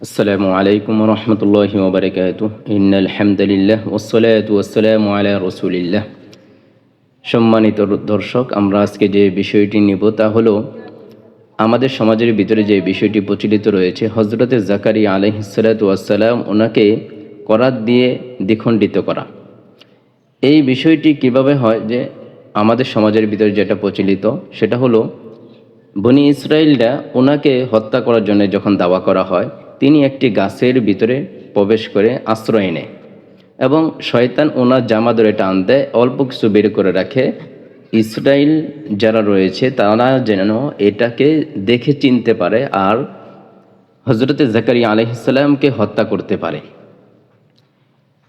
السلام عليكم ورحمة الله وبركاته إن الحمد لله والصلاة والسلام على رسول الله সম্মানিত দর্শক আমরা আজকে যে বিষয়টি নিব তা হলো আমাদের সমাজের ভিতরে যে বিষয়টি প্রচলিত রয়েছে হজরতে জাকারি আলহিসাল্লাম ওনাকে করাত দিয়ে দ্বিখণ্ডিত করা এই বিষয়টি কিভাবে হয় যে আমাদের সমাজের ভিতরে যেটা প্রচলিত সেটা হলো বনি ইসরায়েলরা ওনাকে হত্যা করার জন্য যখন দাওয়া করা হয় তিনি একটি গাছের ভিতরে প্রবেশ করে আশ্রয় নেয় এবং শয়তান ওনার জামা ধরে টান দেয়, অল্প কিছু বের করে রাখে। ইসরায়েল যারা রয়েছে, তারা যেন এটাকে দেখে চিনতে পারে আর হজরতে জাকারিয়া আলহিসাল্লামকে হত্যা করতে পারে।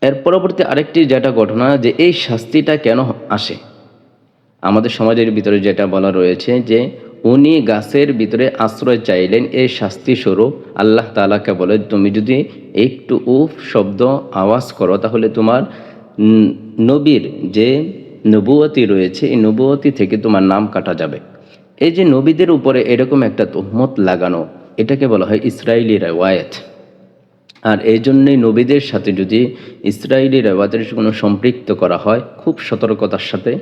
এর পরবর্তী আরেকটি যেটা ঘটনা যে এই শাস্তিটা কেন আসে? আমাদের সমাজের ভিতরে যেটা বলা রয়েছে যে উনি গাছের ভিতরে আশ্রয় চাইলেন এই শাস্তি স্বরূপ আল্লাহ তালাকে বলে, তুমি যদি একটু উফ শব্দ আওয়াজ করো, তাহলে তোমার নবীর যে নবুয়তি রয়েছে, এই নবুয়তি থেকে তোমার নাম কাটা যাবে। এই যে নবীদের উপরে এরকম একটা তোহমত লাগানো, এটাকে বলা হয় ইসরায়েলি রেওয়ায়ত। আর এই জন্যই নবীদের সাথে যদি ইসরায়েলি রেওয়াজের কোনো সম্পৃক্ত করা হয়, খুব সতর্কতার সাথে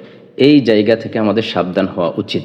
এই জায়গা থেকে আমাদের সাবধান হওয়া উচিত।